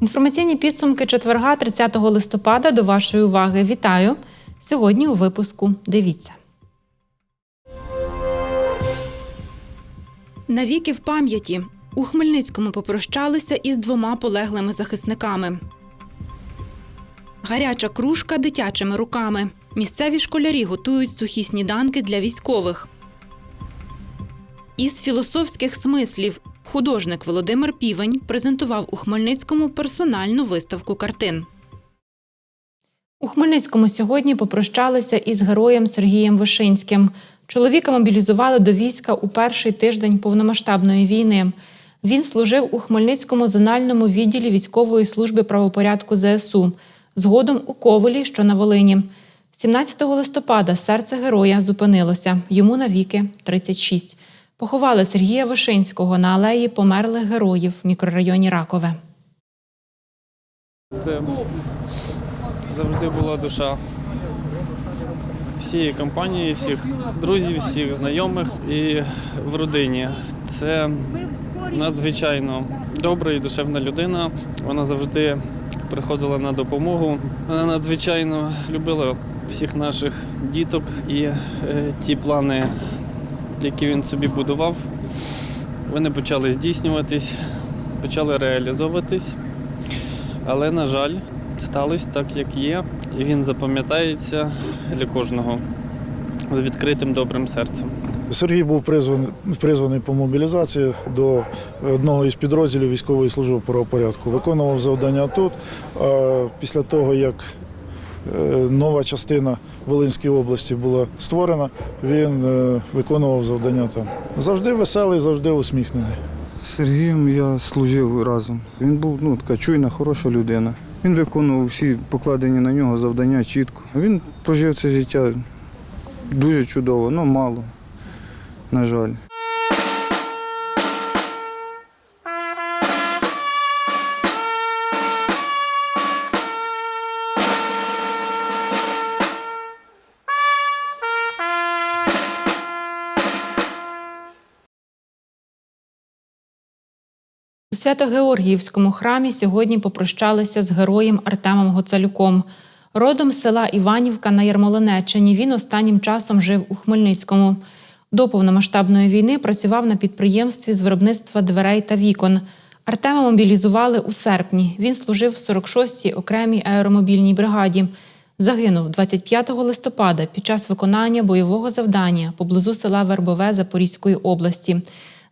Інформаційні підсумки четверга 30 листопада до вашої уваги. Вітаю! Сьогодні у випуску дивіться. Навіки в пам'яті. У Хмельницькому попрощалися із двома полеглими захисниками. Гаряча кружка дитячими руками. Місцеві школярі готують сухі сніданки для військових. Із філософських смислів художник Володимир Півень презентував у Хмельницькому персональну виставку картин. У Хмельницькому сьогодні попрощалися із героєм Сергієм Вишинським. Чоловіка мобілізували до війська у перший тиждень повномасштабної війни. Він служив у Хмельницькому зональному відділі військової служби правопорядку ЗСУ, згодом у Ковелі, що на Волині. 17 листопада серце героя зупинилося. Йому навіки 36. Поховали Сергія Вишинського на алеї померлих героїв в мікрорайоні Ракове. Це завжди була душа всієї компанії, всіх друзів, всіх знайомих і в родині. Це надзвичайно добра і душевна людина. Вона завжди приходила на допомогу. Вона надзвичайно любила всіх наших діток і е, ті плани, які він собі будував, вони почали здійснюватись, почали реалізовуватись. Але, на жаль, сталося так, як є, і він запам'ятається для кожного з відкритим добрим серцем. Сергій був призваний, призваний по мобілізації до одного із підрозділів військової служби правопорядку. Виконував завдання тут. А після того, як е, нова частина Волинської області була створена, він е, виконував завдання там. Завжди веселий, завжди усміхнений. З Сергієм я служив разом. Він був ну, така чуйна, хороша людина. Він виконував всі покладені на нього завдання чітко. Він прожив це життя дуже чудово, але мало, на жаль. У Свято-Георгіївському храмі сьогодні попрощалися з героєм Артемом Гоцалюком. Родом з села Іванівка на Ярмолинеччині він останнім часом жив у Хмельницькому. До повномасштабної війни працював на підприємстві з виробництва дверей та вікон. Артема мобілізували у серпні. Він служив в 46-й окремій аеромобільній бригаді. Загинув 25 листопада під час виконання бойового завдання поблизу села Вербове Запорізької області.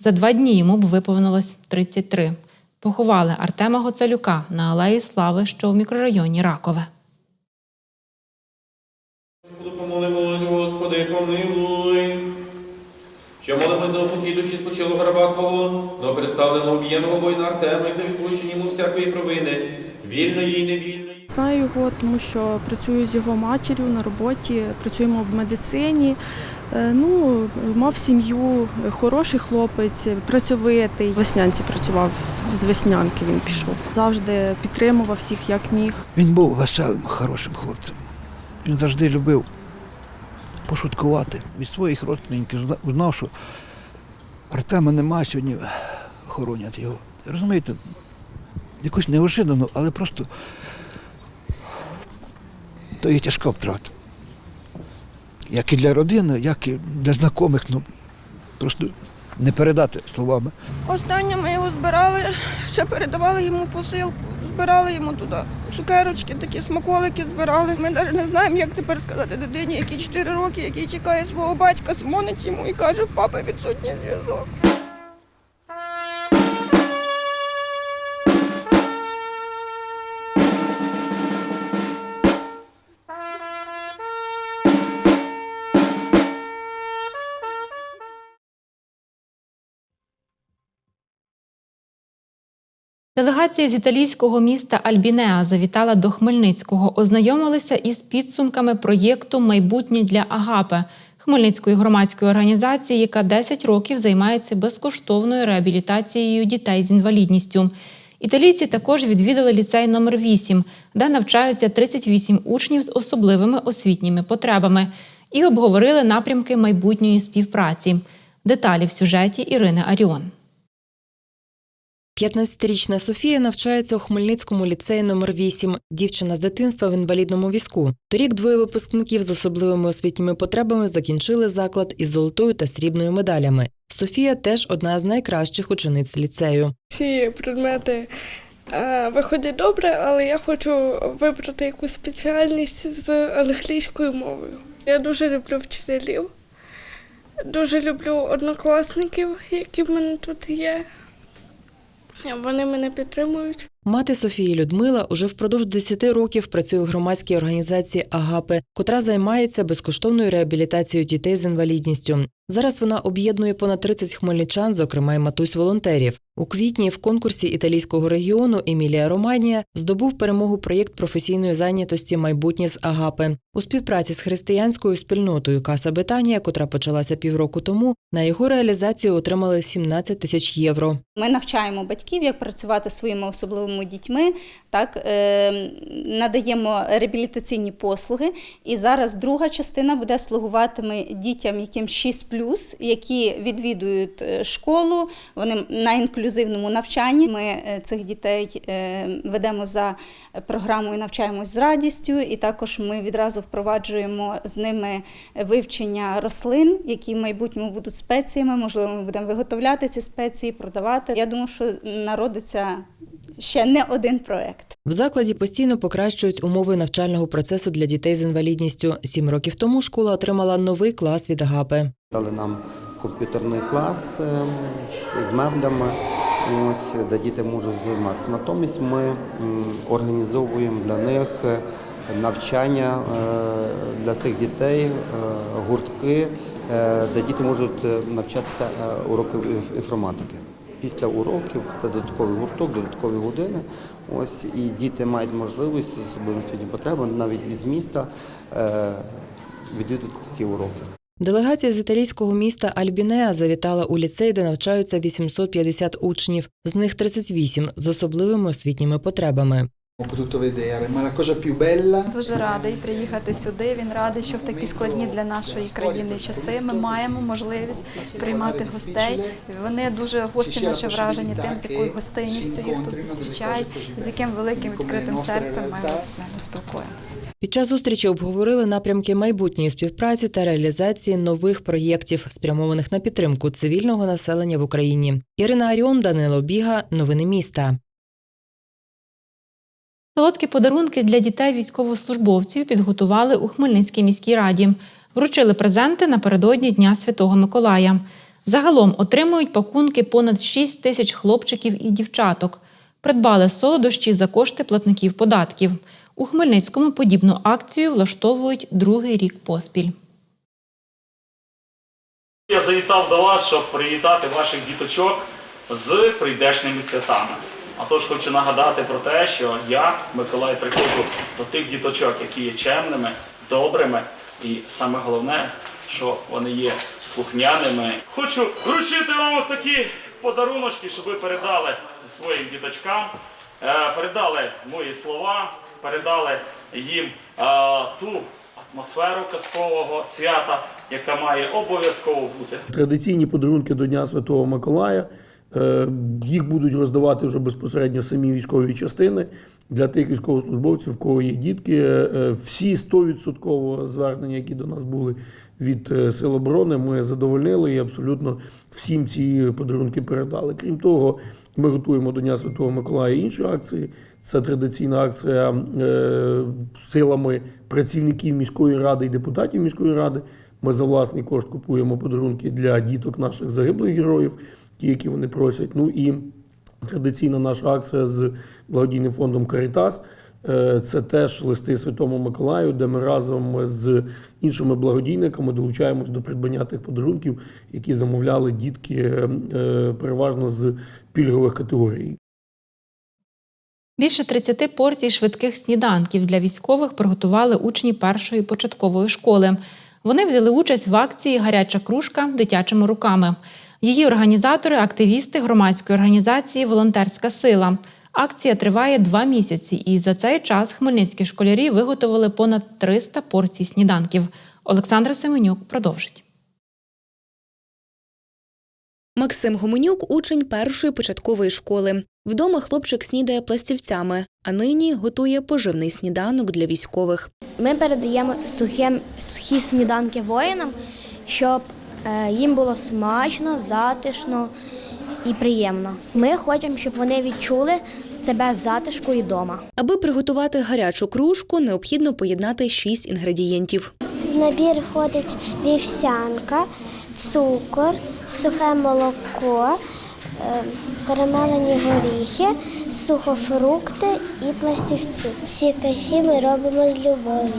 За два дні йому б виповнилось 33. Поховали Артема Гоцалюка на Алеї Слави, що в мікрорайоні Ракове. Що молимось за упокій душі спочилого раба Твого, до представленого об'єднаного воїна Артема і за відпущення йому всякої провини, вільної і невільної. Знаю його, тому що працюю з його матір'ю на роботі, працюємо в медицині. Е, Ну, мав сім'ю, хороший хлопець, працьовитий. В Веснянці працював з Веснянки. Він пішов. Завжди підтримував всіх як міг. Він був веселим, хорошим хлопцем. Він завжди любив пошуткувати. Від своїх родственників зна- знав, що Артема нема сьогодні, хоронять його. Розумієте, якусь неожиданно, але просто то є тяжка втрата. Як і для родини, як і для знайомих, ну просто не передати словами. Останнє ми його збирали, ще передавали йому посилку, збирали йому туди. Цукерочки, такі смаколики збирали. Ми навіть не знаємо, як тепер сказати дитині, якій 4 роки, який чекає свого батька, дзвонить йому і каже, папа відсутній зв'язок. Делегація з італійського міста Альбінеа завітала до Хмельницького, ознайомилися із підсумками проєкту Майбутнє для Агапе Хмельницької громадської організації, яка 10 років займається безкоштовною реабілітацією дітей з інвалідністю. Італійці також відвідали ліцей номер 8 де навчаються 38 учнів з особливими освітніми потребами, і обговорили напрямки майбутньої співпраці. Деталі в сюжеті Ірини Аріон. 15-річна Софія навчається у Хмельницькому ліцеї номер 8 Дівчина з дитинства в інвалідному візку. Торік двоє випускників з особливими освітніми потребами закінчили заклад із золотою та срібною медалями. Софія теж одна з найкращих учениць ліцею. Всі предмети е, виходять добре, але я хочу вибрати якусь спеціальність з англійською мовою. Я дуже люблю вчителів, дуже люблю однокласників, які в мене тут є. Вони мене підтримують. Мати Софії Людмила уже впродовж 10 років працює в громадській організації Агапи, котра займається безкоштовною реабілітацією дітей з інвалідністю. Зараз вона об'єднує понад 30 хмельничан, зокрема й матусь волонтерів. У квітні в конкурсі італійського регіону Емілія Романія здобув перемогу проєкт професійної зайнятості майбутнє з Агапи у співпраці з християнською спільнотою Каса Бетанія, котра почалася півроку тому. На його реалізацію отримали 17 тисяч євро. Ми навчаємо батьків, як працювати своїми особливими дітьми, так е, надаємо реабілітаційні послуги. І зараз друга частина буде слугуватиме дітям, яким 6 які відвідують е, школу. Вони на інклюзивному навчанні. Ми е, цих дітей ведемо за програмою Навчаємось з радістю, і також ми відразу впроваджуємо з ними вивчення рослин, які в майбутньому будуть спеціями. Можливо, ми будемо виготовляти ці спеції, продавати. Я думаю, що народиться ще не один проект. В закладі постійно покращують умови навчального процесу для дітей з інвалідністю. Сім років тому школа отримала новий клас від Агапи. Дали нам комп'ютерний клас е, з- меблями, ось, де діти можуть займатися. Натомість ми організовуємо для них е, навчання е, для цих дітей, е, гуртки, де діти можуть навчатися уроки інформатики. Після уроків це додатковий гурток, додаткові години. Ось і діти мають можливість з особливими освітніми потребами навіть із міста відвідати відвідувати такі уроки. Делегація з італійського міста Альбінеа завітала у ліцей, де навчаються 850 учнів, з них 38 з особливими освітніми потребами. Ho potuto vedere, ma la cosa più bella Дуже радий приїхати сюди. Він радий, що в такі складні для нашої країни часи ми маємо можливість приймати гостей. Вони дуже гості наші вражені тим, з якою гостинністю їх тут зустрічають, з яким великим відкритим серцем ми з ними спілкуємося. Під час зустрічі обговорили напрямки майбутньої співпраці та реалізації нових проєктів, спрямованих на підтримку цивільного населення в Україні. Ірина Аріон, Данило Біга, новини міста. Солодкі подарунки для дітей військовослужбовців підготували у Хмельницькій міській раді. Вручили презенти напередодні Дня Святого Миколая. Загалом отримують пакунки понад 6 тисяч хлопчиків і дівчаток. Придбали солодощі за кошти платників податків. У Хмельницькому подібну акцію влаштовують другий рік поспіль. Я завітав до вас, щоб привітати ваших діточок з прийдешніми святами. А тож хочу нагадати про те, що я, Миколай, приходжу до тих діточок, які є чемними, добрими, і саме головне, що вони є слухняними. Хочу вручити вам ось такі подаруночки, щоб ви передали своїм діточкам, е, передали мої слова, передали їм е, ту атмосферу казкового свята, яка має обов'язково бути. Традиційні подарунки до Дня Святого Миколая. Е, Їх будуть роздавати вже безпосередньо самі військові частини для тих військовослужбовців, в кого є дітки. Е, Всі 100% звернення, які до нас були від е, Сил оборони, ми задовольнили і абсолютно всім ці подарунки передали. Крім того, ми готуємо до Дня Святого Миколая інші акції. Це традиційна акція е, силами працівників міської ради і депутатів міської ради. Ми за власний кошт купуємо подарунки для діток наших загиблих героїв, ті, які вони просять. Ну і традиційна наша акція з благодійним фондом Карітас. Е, Це теж листи Святому Миколаю, де ми разом з іншими благодійниками долучаємось до придбання тих подарунків, які замовляли дітки е, переважно з пільгових категорій. Більше 30 порцій швидких сніданків для військових приготували учні першої початкової школи. Вони взяли участь в акції Гаряча кружка дитячими руками. Її організатори активісти громадської організації Волонтерська сила. Акція триває два місяці, і за цей час хмельницькі школярі виготовили понад 300 порцій сніданків. Олександра Семенюк продовжить. Максим Гуменюк учень першої початкової школи. Вдома хлопчик снідає пластівцями, а нині готує поживний сніданок для військових. Ми передаємо сухі, сухі сніданки воїнам, щоб е, їм було смачно, затишно і приємно. Ми хочемо, щоб вони відчули себе затишку і вдома. Аби приготувати гарячу кружку, необхідно поєднати шість інгредієнтів. В набір входить вівсянка, цукор, сухе молоко, перемелені горіхи, сухофрукти і пластівці. Всі каші ми робимо з любов'ю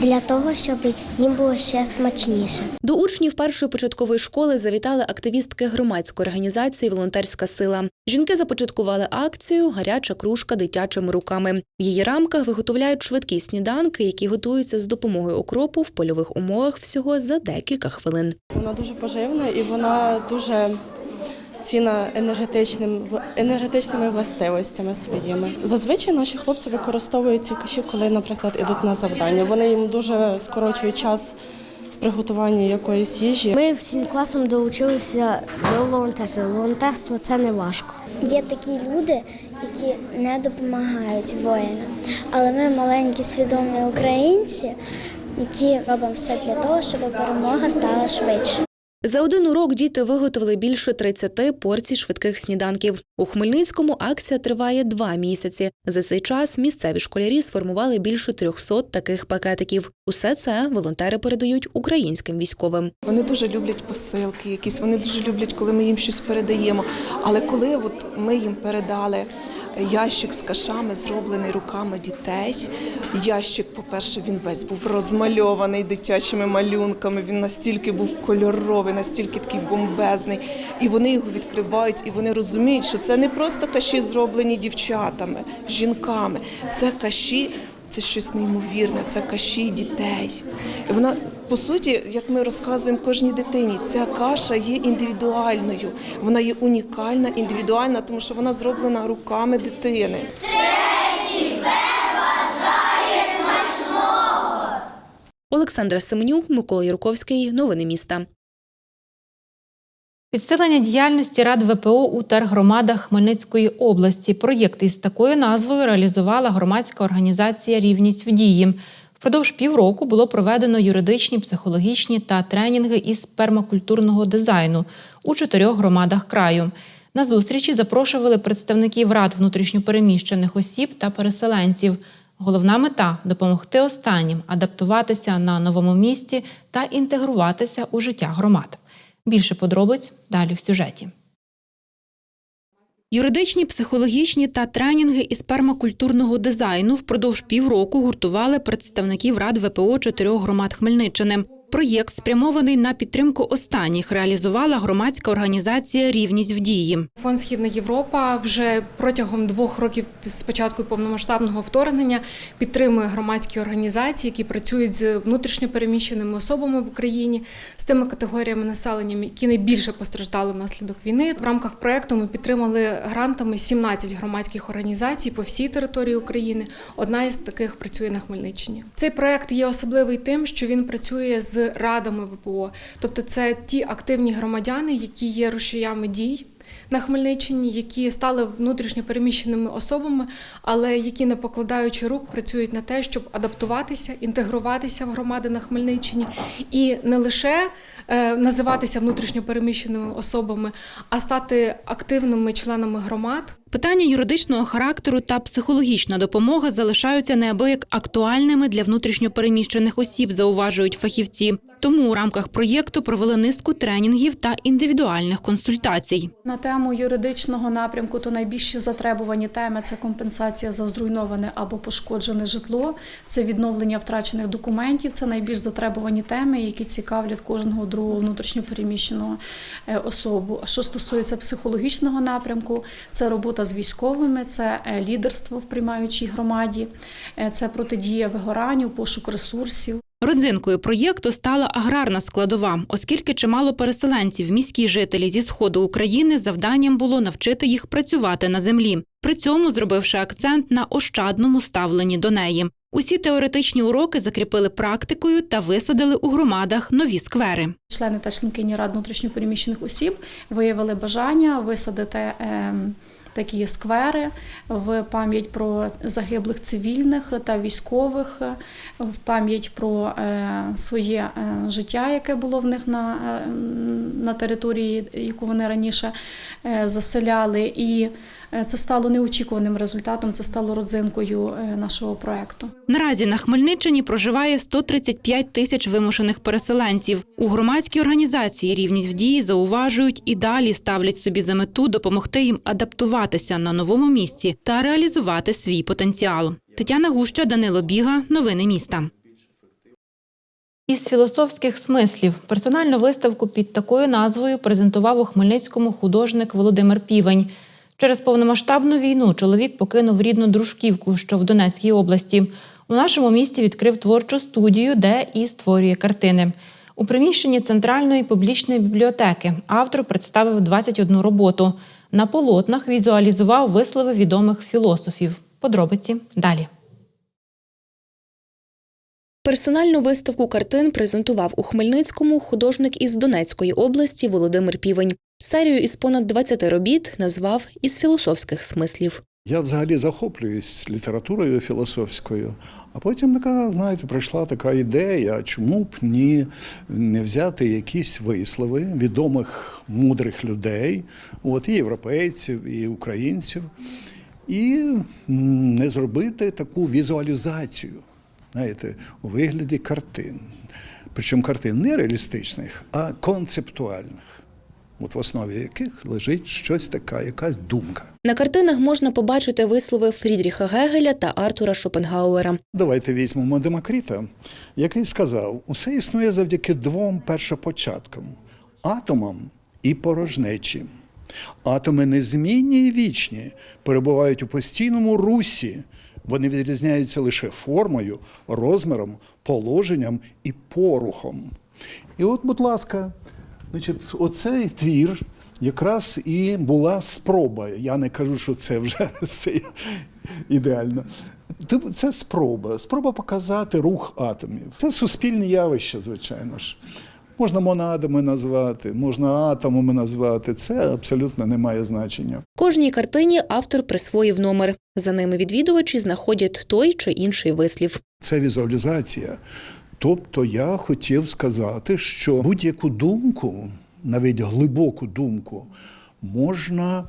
для того, щоб їм було ще смачніше. До учнів першої початкової школи завітали активістки громадської організації Волонтерська сила. Жінки започаткували акцію Гаряча кружка дитячими руками. В її рамках виготовляють швидкі сніданки, які готуються з допомогою окропу в польових умовах всього за декілька хвилин. Вона дуже поживна і вона дуже цінна енергетичним енергетичними властивостями своїми. Зазвичай наші хлопці використовують ці каші, коли, наприклад, ідуть на завдання. Вони їм дуже скорочують час в приготуванні якоїсь їжі. Ми всім класом долучилися до волонтерства. Волонтерство це не важко. Є такі люди, які не допомагають воїнам, але ми маленькі свідомі українці, які робимо все для того, щоб перемога стала швидше. За один урок діти виготовили більше 30 порцій швидких сніданків. У Хмельницькому акція триває два місяці. За цей час місцеві школярі сформували більше 300 таких пакетиків. Усе це волонтери передають українським військовим. Вони дуже люблять посилки, якісь вони дуже люблять, коли ми їм щось передаємо. Але коли от ми їм передали ящик з кашами, зроблений руками дітей. Ящик, по-перше, він весь був розмальований дитячими малюнками. Він настільки був кольоровий, настільки такий бомбезний. І вони його відкривають, і вони розуміють, що це не просто каші, зроблені дівчатами, жінками. Це каші. Це щось неймовірне, це каші дітей. І вона, по суті, як ми розказуємо кожній дитині, ця каша є індивідуальною. Вона є унікальна, індивідуальна, тому що вона зроблена руками дитини. Олександра Семенюк, Микола Юрковський. Новини міста. Підсилення діяльності рад ВПО у тергромадах Хмельницької області. Проєкт із такою назвою реалізувала громадська організація Рівність в дії. Впродовж півроку було проведено юридичні, психологічні та тренінги із пермакультурного дизайну у чотирьох громадах краю. На зустрічі запрошували представників рад внутрішньопереміщених осіб та переселенців. Головна мета допомогти останнім адаптуватися на новому місці та інтегруватися у життя громад. Більше подробиць далі в сюжеті. Юридичні, психологічні та тренінги із пермакультурного дизайну впродовж півроку гуртували представників рад ВПО чотирьох громад Хмельниччини. Проєкт, спрямований на підтримку останніх, реалізувала громадська організація Рівність в дії. Фонд Східна Європа вже протягом двох років з початку повномасштабного вторгнення підтримує громадські організації, які працюють з внутрішньо переміщеними особами в Україні, з тими категоріями населення, які найбільше постраждали внаслідок війни. В рамках проекту ми підтримали грантами 17 громадських організацій по всій території України. Одна із таких працює на Хмельниччині. Цей проект є особливий тим, що він працює з радами ВПО, тобто це ті активні громадяни, які є рушіями дій. На Хмельниччині, які стали внутрішньо переміщеними особами, але які, не покладаючи рук, працюють на те, щоб адаптуватися, інтегруватися в громади на Хмельниччині і не лише е, називатися внутрішньо переміщеними особами, а стати активними членами громад. Питання юридичного характеру та психологічна допомога залишаються неабияк актуальними для внутрішньопереміщених осіб, зауважують фахівці. Тому у рамках проєкту провели низку тренінгів та індивідуальних консультацій. На тему юридичного напрямку то найбільші затребувані теми це компенсація за зруйноване або пошкоджене житло, це відновлення втрачених документів. Це найбільш затребувані теми, які цікавлять кожного другого внутрішньопереміщеного е, особу. А що стосується психологічного напрямку, це робота з військовими, це е, лідерство в приймаючій громаді, е, це протидія вигоранню, пошук ресурсів. Родзинкою проєкту стала аграрна складова, оскільки чимало переселенців, міські жителі зі сходу України завданням було навчити їх працювати на землі. при цьому зробивши акцент на ощадному ставленні до неї. Усі теоретичні уроки закріпили практикою та висадили у громадах нові сквери. Члени та членкині рад внутрішньопереміщених осіб виявили бажання висадити ем, такі сквери в пам'ять про загиблих цивільних та військових, в пам'ять про е, своє е, життя, яке було в них на, е, на території, яку вони раніше заселяли. І це стало неочікуваним результатом, це стало родзинкою е, нашого проекту. Наразі на Хмельниччині проживає 135 тисяч вимушених переселенців. У громадській організації рівність в дії зауважують і далі ставлять собі за мету допомогти їм адаптуватися на новому місці та реалізувати свій потенціал. Тетяна Гуща, Данило Біга, новини міста. Із філософських смислів персональну виставку під такою назвою презентував у Хмельницькому художник Володимир Півень. Через повномасштабну війну чоловік покинув рідну дружківку, що в Донецькій області. У нашому місті відкрив творчу студію, де і створює картини. У приміщенні центральної публічної бібліотеки автор представив 21 роботу. На полотнах візуалізував вислови відомих філософів. Подробиці далі. Персональну виставку картин презентував у Хмельницькому художник із Донецької області Володимир Півень. Серію із понад 20 робіт назвав із філософських смислів. Я взагалі захоплююсь літературою філософською, а потім така, знаєте, прийшла така ідея, чому б ні не взяти якісь вислови відомих мудрих людей, от і європейців, і українців, і не зробити таку візуалізацію, знаєте, у вигляді картин. Причому картин не реалістичних, а концептуальних, от в основі яких лежить щось така, якась думка. На картинах можна побачити вислови Фрідріха Гегеля та Артура Шопенгауера. Давайте візьмемо Демокріта, який сказав: усе існує завдяки двом першопочаткам атомам і порожнечі. Атоми незмінні і вічні, перебувають у постійному русі. Вони відрізняються лише формою, розміром, положенням і порухом. І от, будь ласка, значить, оцей твір якраз і була спроба. Я не кажу, що це вже все ідеально. Типу, Це спроба. Спроба показати рух атомів. Це суспільне явище, звичайно ж. Можна монадами назвати, можна атомами назвати. Це абсолютно не має значення. Кожній картині автор присвоїв номер. За ними відвідувачі знаходять той чи інший вислів. Це візуалізація. Тобто я хотів сказати, що будь-яку думку, навіть глибоку думку, можна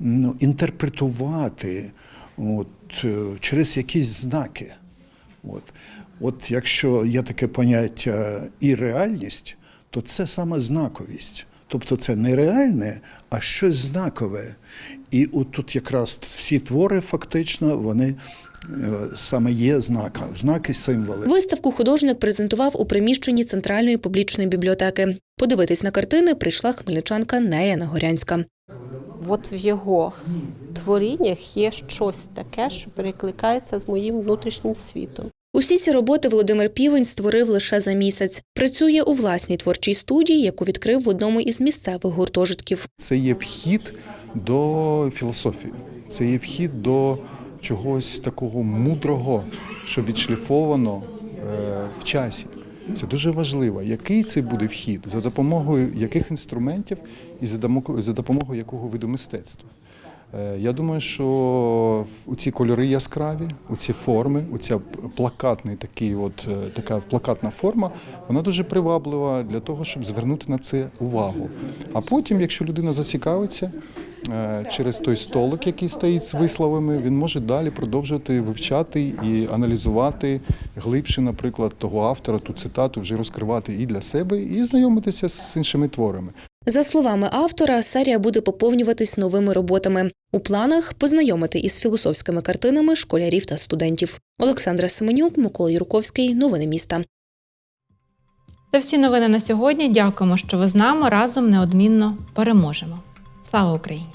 ну, інтерпретувати от, е, через якісь знаки. От. От якщо є таке поняття і реальність, то це саме знаковість. Тобто це не реальне, а щось знакове. І от тут якраз всі твори фактично вони саме є знака, знаки, символи. Виставку художник презентував у приміщенні центральної публічної бібліотеки. Подивитись на картини прийшла хмельничанка Неля Нагорянська. От в його творіннях є щось таке, що перекликається з моїм внутрішнім світом. Усі ці роботи Володимир Півень створив лише за місяць. Працює у власній творчій студії, яку відкрив в одному із місцевих гуртожитків. Це є вхід до філософії, це є вхід до чогось такого мудрого, що відшліфовано е, в часі. Це дуже важливо. Який це буде вхід, за допомогою яких інструментів і за допомогою, якого виду мистецтва. Е, Я думаю, що у ці кольори яскраві, у ці форми, у ця плакатний такий, от е, така плакатна форма, вона дуже приваблива для того, щоб звернути на це увагу. А потім, якщо людина зацікавиться через той столик, який стоїть з висловами, він може далі продовжувати вивчати і аналізувати глибше, наприклад, того автора, ту цитату вже розкривати і для себе, і знайомитися з іншими творами. За словами автора, серія буде поповнюватись новими роботами. У планах познайомити із філософськими картинами школярів та студентів. Олександра Семенюк, Микола Юрковський. Новини міста. Це всі новини на сьогодні. Дякуємо, що ви з нами разом неодмінно переможемо. Слава Україні!